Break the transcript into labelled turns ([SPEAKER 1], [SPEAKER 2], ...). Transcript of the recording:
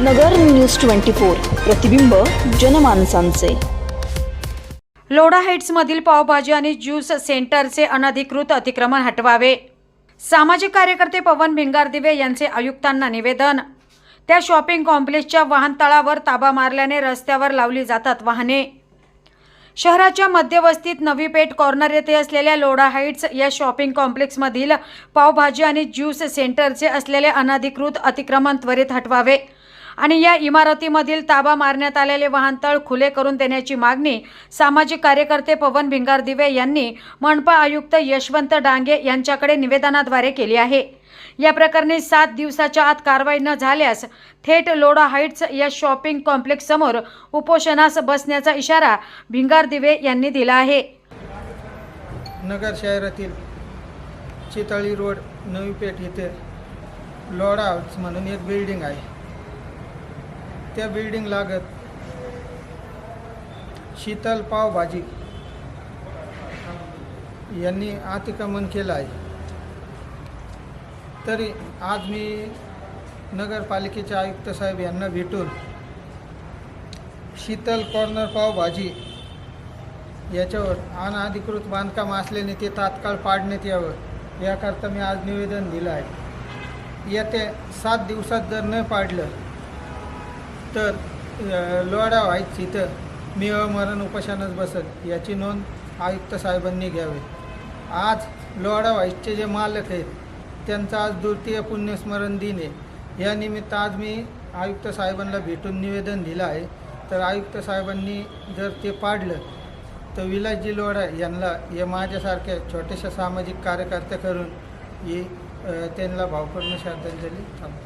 [SPEAKER 1] नगर news twenty four प्रतिबिंब जनमानसांचे.
[SPEAKER 2] लोढा हाईट्समधील पावभाजी आणि juice सेंटरचे अनधिकृत अतिक्रमण हटवावे. सामाजिक कार्यकर्ते पवन भिंगारदिवे यांचे आयुक्तांना निवेदन. त्या शॉपिंग कॉम्प्लेक्सच्या वाहनतळावर ताबा मारल्याने रस्त्यावर लावली जातात वाहने. शहराच्या मध्यवस्तीत नवी पेठ कॉर्नर येथे असलेल्या लोढा हाईट्स या शॉपिंग कॉम्प्लेक्समधील पावभाजी आणि ज्यूस सेंटरचे असलेले अनधिकृत अतिक्रमण त्वरित हटवावे. आणि या इमारतीमधील ताबा मारण्यात आलेले वाहनतळ खुले करून देण्याची मागणी सामाजिक कार्यकर्ते पवन भिंगारदिवे यांनी मनपा आयुक्त यशवंत डांगे यांच्याकडे निवेदनाद्वारे केली आहे. या प्रकरणी सात दिवसाच्या आत कारवाई न झाल्यास थेट लोडा हाईट्स या शॉपिंग कॉम्प्लेक्स समोर उपोषणास बसण्याचा इशारा भिंगारदिवे यांनी दिला आहे.
[SPEAKER 3] नगर शहरातील चितळी रोड नवी पेठ येथे लोडा हाऊस म्हणून एक बिल्डिंग आहे. त्या बिल्डिंग लागत शीतल पावभाजी यांनी अतिक्रमण केलं आहे. तरी आज मी नगरपालिकेचे आयुक्त साहेब यांना भेटून शीतल कॉर्नर पावभाजी याच्यावर अनधिकृत बांधकाम असल्याने ते तात्काळ पाडण्यात यावं याकरता मी आज निवेदन दिलं आहे. येत्या सात दिवसात जर न पाडलं तर लोहाडा व्हायच इथं मी अमरण उपाशानच बसत. याची नोंद आयुक्त साहेबांनी घ्यावी. आज लोहाडा व्हाईसचे जे मालक आहेत त्यांचा आज द्वितीय पुण्यस्मरण दिन आहे. या निमित्त आज मी आयुक्त साहेबांना भेटून निवेदन दिलं आहे. तर आयुक्त साहेबांनी जर ते पाडलं तर विलासजी लोढा यांना या माझ्यासारख्या छोट्याशा सामाजिक कार्यकर्त्या करून ही त्यांना भावपूर्ण श्रद्धांजली थांबतो